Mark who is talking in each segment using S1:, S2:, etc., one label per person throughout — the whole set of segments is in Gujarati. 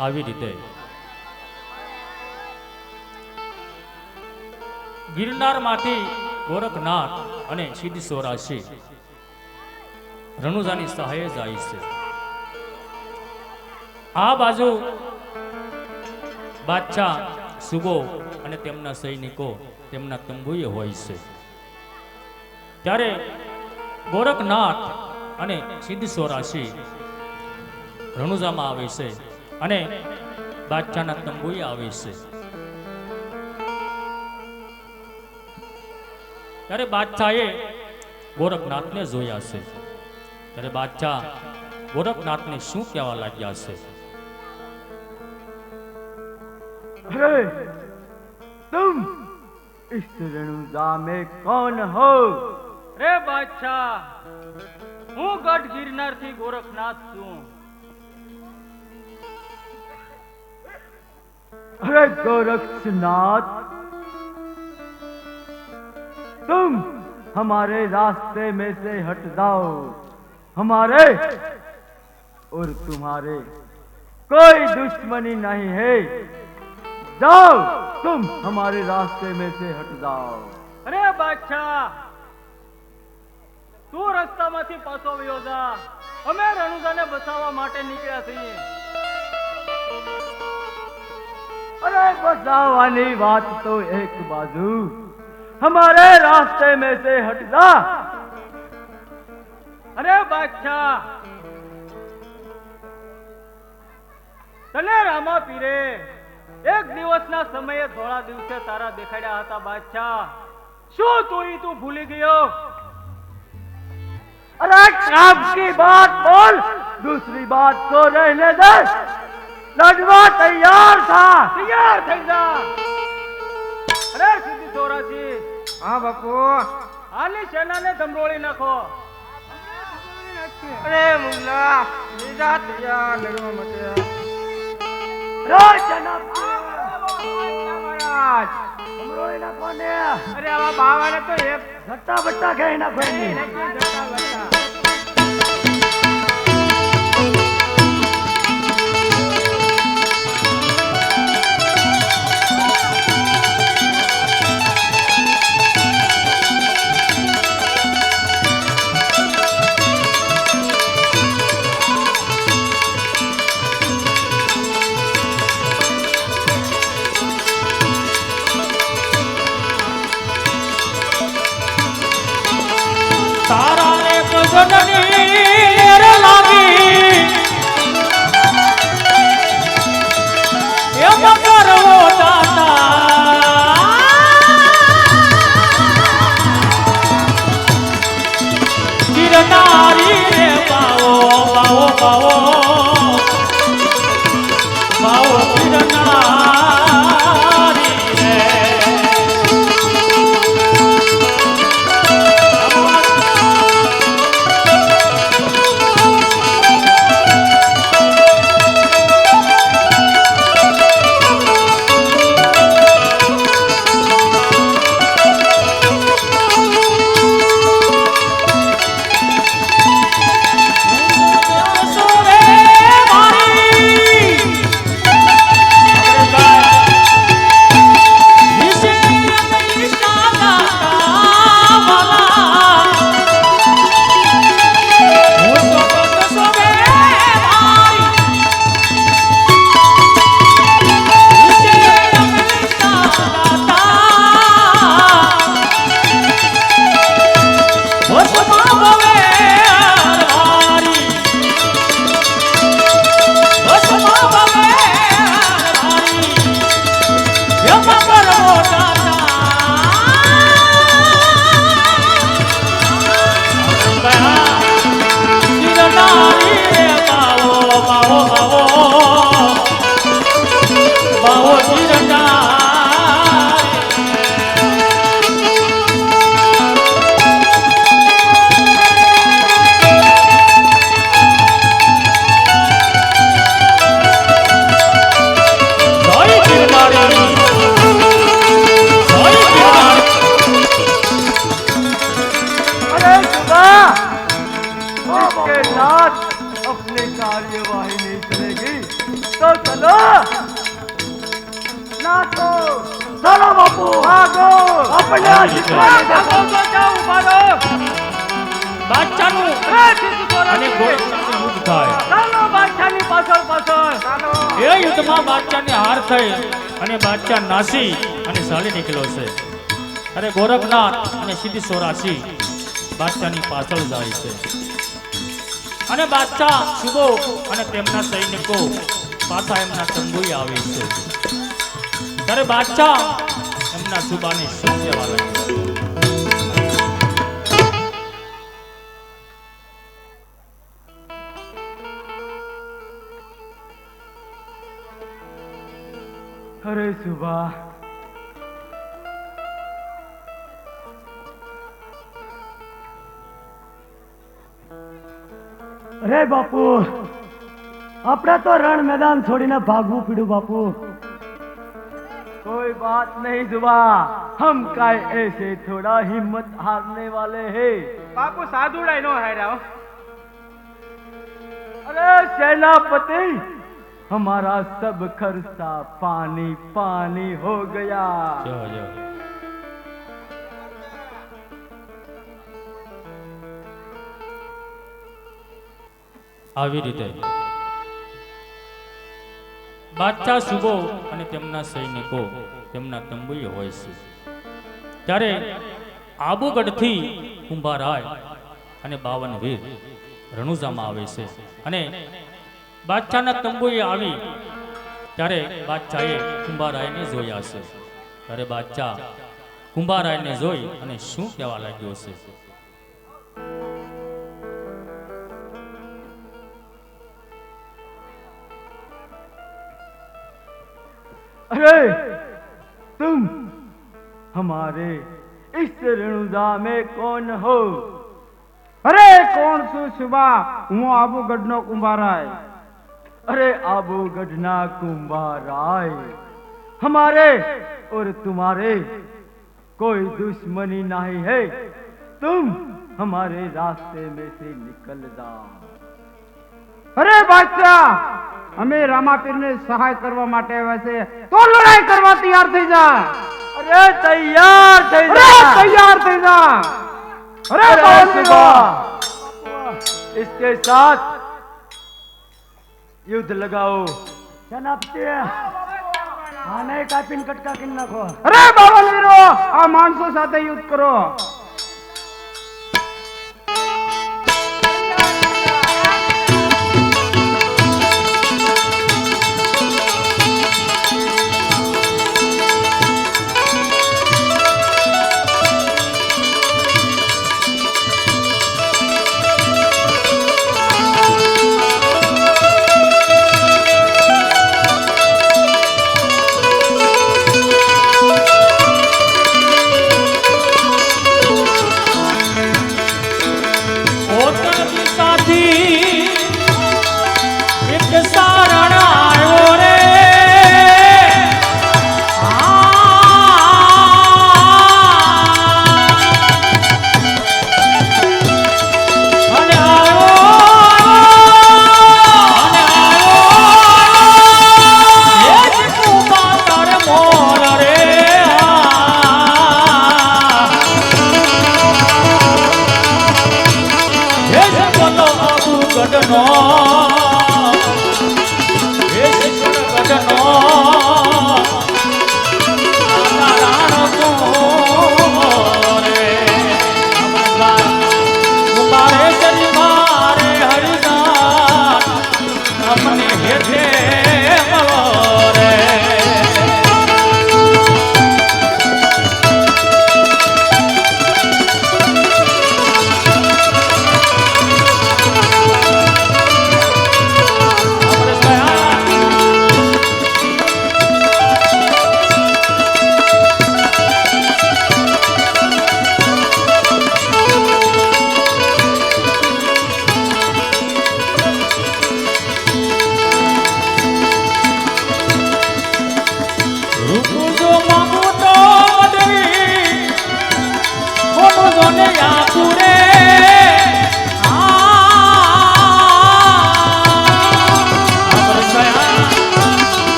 S1: આવી રીતે. ગિરનારમાંથી ગોરખનાથ અને સિદ્ધ સોરાશી રણુજાની સહાયે જાય છે. આ બાજુ બાદશાહ સુબો અને તેમના સૈનિકો તેમના તંબુએ હોય છે. ત્યારે ગોરખનાથ અને સિદ્ધ સોરાશી રણુજામાં આવે છે. અને બાદશાહના તંબુએ આવે છે ત્યારે બાદશાહે ગોરખનાથને જોયા છે ત્યારે બાદશાહ ગોરખનાથને શું કહેવા લાગ્યા છે
S2: अरे तुम इस रणुजा में कौन हो
S3: રે બાદશાહ હું ગઢ ગિરનાર થી ગોરખનાથ છું
S2: अरे गोरक्षनाथ तुम हमारे रास्ते में से हट जाओ हमारे और तुम्हारे कोई दुश्मनी नहीं है जाओ तुम हमारे रास्ते में से हट जाओ
S3: અરે બાદશાહ તું રસ્તામાંથી પાછો વયો જા અમે રણુજાને બચાવવા માટે નીકળ્યા છીએ
S2: अरे बचावानी बात तो एक बाजू हमारे रास्ते में से हट जा
S3: અરે બાદશાહ તને રામા પીરે એક દિવસના સમયે ધોળા દિવસે તારા દેખાડ્યા હતા બાદશાહ શું તું ઈ તું ભૂલી ગયો
S2: अरे काम की बात बोल दूसरी बात को रहने दे લડવા તૈયાર થા.
S3: તૈયાર થઈ જા. અરે સિદ્ધિ સોરાજી.
S4: હા બાપુ.
S3: આની સેનાને ધમરોળી નાખો.
S4: અરે મુલ્લા લીધા તૈયાર લડવા માટે.
S2: ધમરોળી નાખો
S4: અરે આવા બાવાને તો એક ઘટ્ટા બટ્ટા ખાઈ નાખો થઈ અને બાદશાહ નાસી અને સાલી નીકળ્યો છે. અરે ગોરખનાથ અને સિદ્ધિ સોરાસી બાદશાહની પાછળ જાય છે. અને બાદશાહ શુભો અને તેમના સૈનિકો પાછા એમના તંબુએ આવે છે. ત્યારે બાદશાહ એમના સુબાને શું કહેવા
S2: અરે સુભા અરે બાપુ આપણે તો રણ મેદાન છોડીને ભાગવું પીડું બાપુ. કોઈ બાત નહીં સુબા હમ કાય એસે થોડા હિંમત હારને વાલે હે.
S5: બાપુ સાધુડાય નો હાર્યા
S2: અરે સેનાપતિ! हमारा सब खर्चा पानी पानी हो गया
S4: જો જો આવી રીતે બાદશાહ સુબો અને તેમના સૈનિકો તેમના તંબુએ હોય છે ત્યારે આબુગઢથી કુંભારાય અને બાવન વીર રણુજામાં આવે છે અને બાદશાહના તંબુએ આવી ત્યારે બાદશાહે કુંભારાયને જોયા છે ત્યારે બાદશાહ કુંભારાયને જોઈ અને શું કહેવા લાગ્યો છે
S2: अरे तुम हमारे इस रणुजा में कौन हो
S6: અરે કોણ છું શુભા હું આબુગઢનો કુંભારાય
S2: अरे आबू गढ़ना कुंभाराय हमारे और तुम्हारे कोई दुश्मनी नहीं है तुम हमारे रास्ते में से निकल जाओ
S6: અરે બાદશાહ અમે રામાપીરને સહાય કરવા માટે આવ્યા છે તો લડાઈ કરવા તૈયાર થઈ જા
S2: अरे तैयार थे
S6: અરે તૈયાર થઈ જા અરે
S2: अरे
S6: બાવન વીરો!
S2: शिवा, इसके साथ યુદ્ધ લગાવો. સેનાપતિ આને કાપીને કટકા કરી નાખો.
S6: અરે બાવા આ માણસો સાથે યુદ્ધ કરો.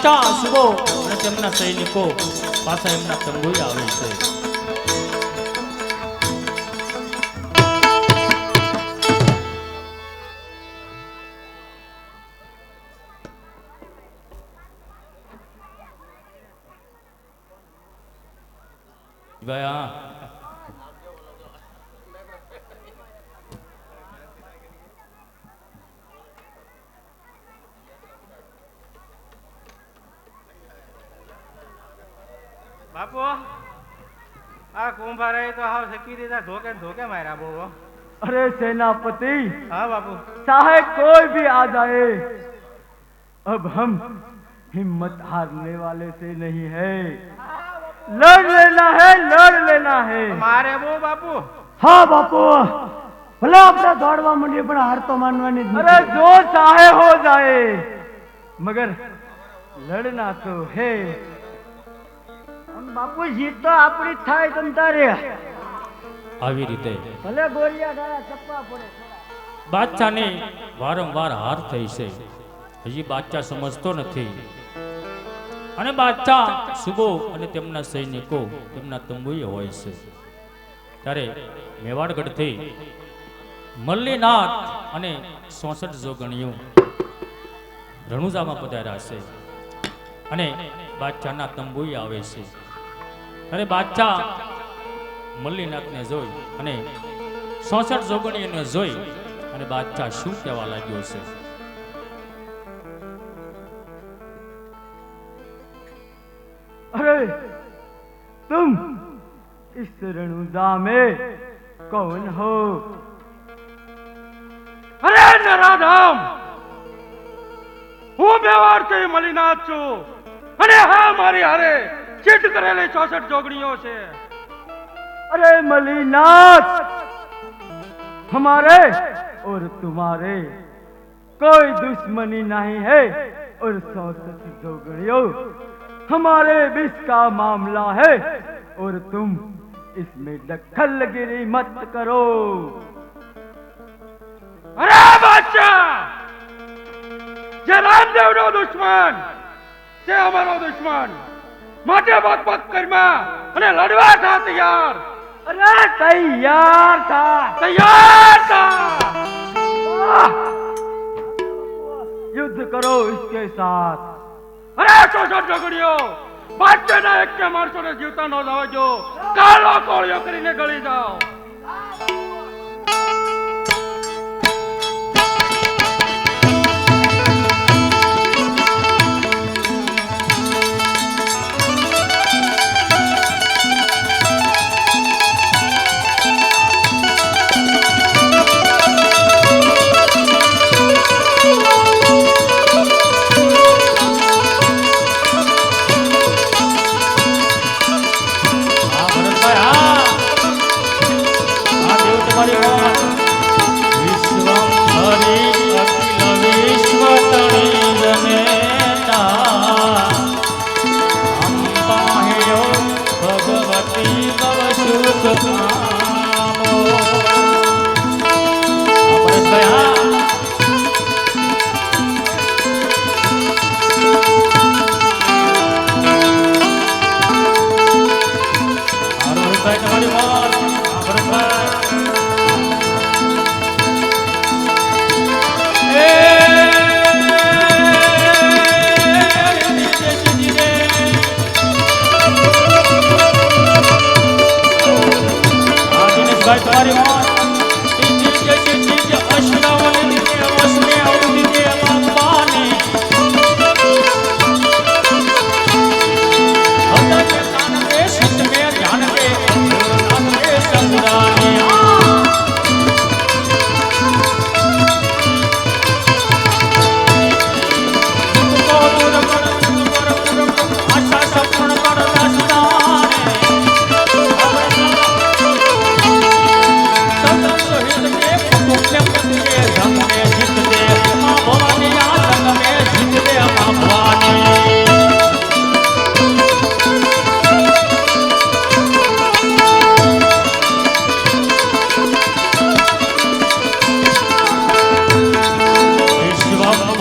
S4: અને બાદશાહ અને તેમના સૈનિકો પાછા એમના તંબુએ આવે છે.
S5: કુંભારે તો હાવ શકી દીધા ધોકે ને ધોકે માર્યા બહુ હો.
S2: अरे सेनापति
S5: હા બાપુ
S2: चाहे कोई भी आ जाए अब हम हिम्मत हारने वाले से नहीं है लड़ लेना है लड़ लेना है
S5: મારે બહુ બાપુ
S6: હા બાપુ ભલે આપણે દોડવા માંડીએ પણ હાર તો માનવાની જ
S2: अरे
S6: નથી.
S2: जो चाहे हो जाए मगर लड़ना तो है
S6: બાપુ જીત તો આપણી થાય તમ તારે.
S4: આવી રીતે.
S6: ભલે ગોળિયા ગાળા ચપ્પા પડે.
S4: બાદશાહને વારંવાર હાર થઈ છે. હજી બાદશાહ સમજતો નથી. અને બાદશાહ સુબો અને તેમના સૈનિકો તેમના તંબુએ હોય છે. ત્યારે મેવાડગઢથી મલ્લીનાથ અને સોસઠ જોગણીઓ રણુજામાં પધાર્યા છે. અને બાદશાહના તંબુએ આવે છે. અને બાદશાહ મલ્લીનાથને જોઈ અને ચોસઠ જોગણીઓને જોઈ અને બાદશાહ શું કહેવા લાગ્યો છે
S2: अरे तुम इस रणुदा में कौन हो
S5: અરે નરાધામ હું મેવાડથી મલીનાથ છું અને હા મારી હારે ચીટ કરેલી ચોસઠ જોગણીઓ છે
S2: अरे मलिनाथ हमारे और तुम्हारे कोई दुश्मनी नहीं है और सौसठ जोगड़ियों हमारे बीच का मामला है और तुम इसमें दखलगिरी मत करो
S5: અરે બાદશાહ જે રામદેવ નો દુશ્મન તે અમારો દુશ્મન માટે બક બક કરમાં અને લડવા થા તૈયાર
S2: अरे तैयार था
S5: તૈયાર થા
S2: युद्ध करो इसके साथ
S5: અરે ચોસઠ જોગણીઓ બાદશાહના એક કે માણસોને જીવતા ન લાવજો કાલો કોળિયો કરીને ગળી જાઓ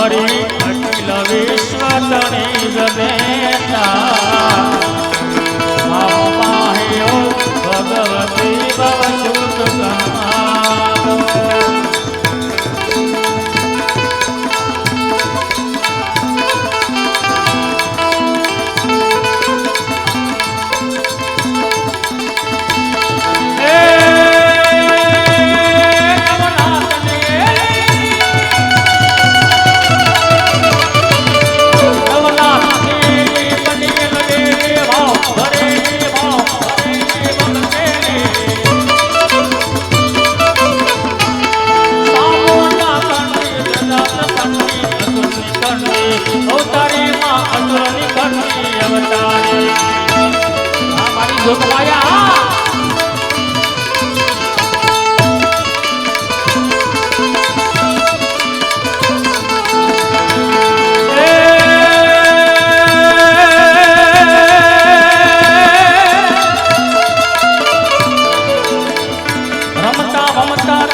S5: i Hari.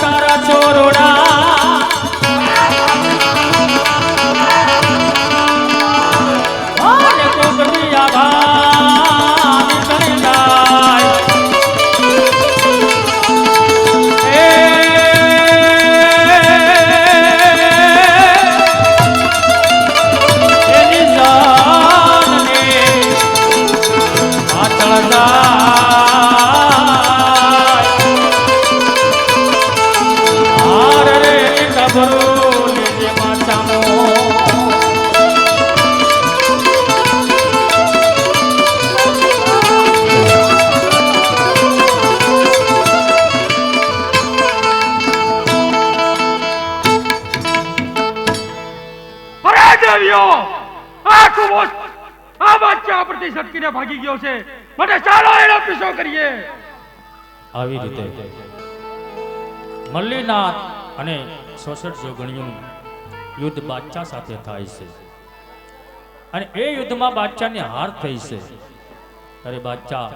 S5: তারা চরণ પરથી સટકીને ભાગી ગયો છે. માટે ચાલો એનો પીછો કરીએ.
S4: આવી રીતે મલ્લીનાથ અને સોસઠ જોગણીઓનું યુદ્ધ બાદશાહ સાથે થાય છે. અને એ યુદ્ધમાં બાદશાહની હાર થઈ છે. ત્યારે બાદશાહ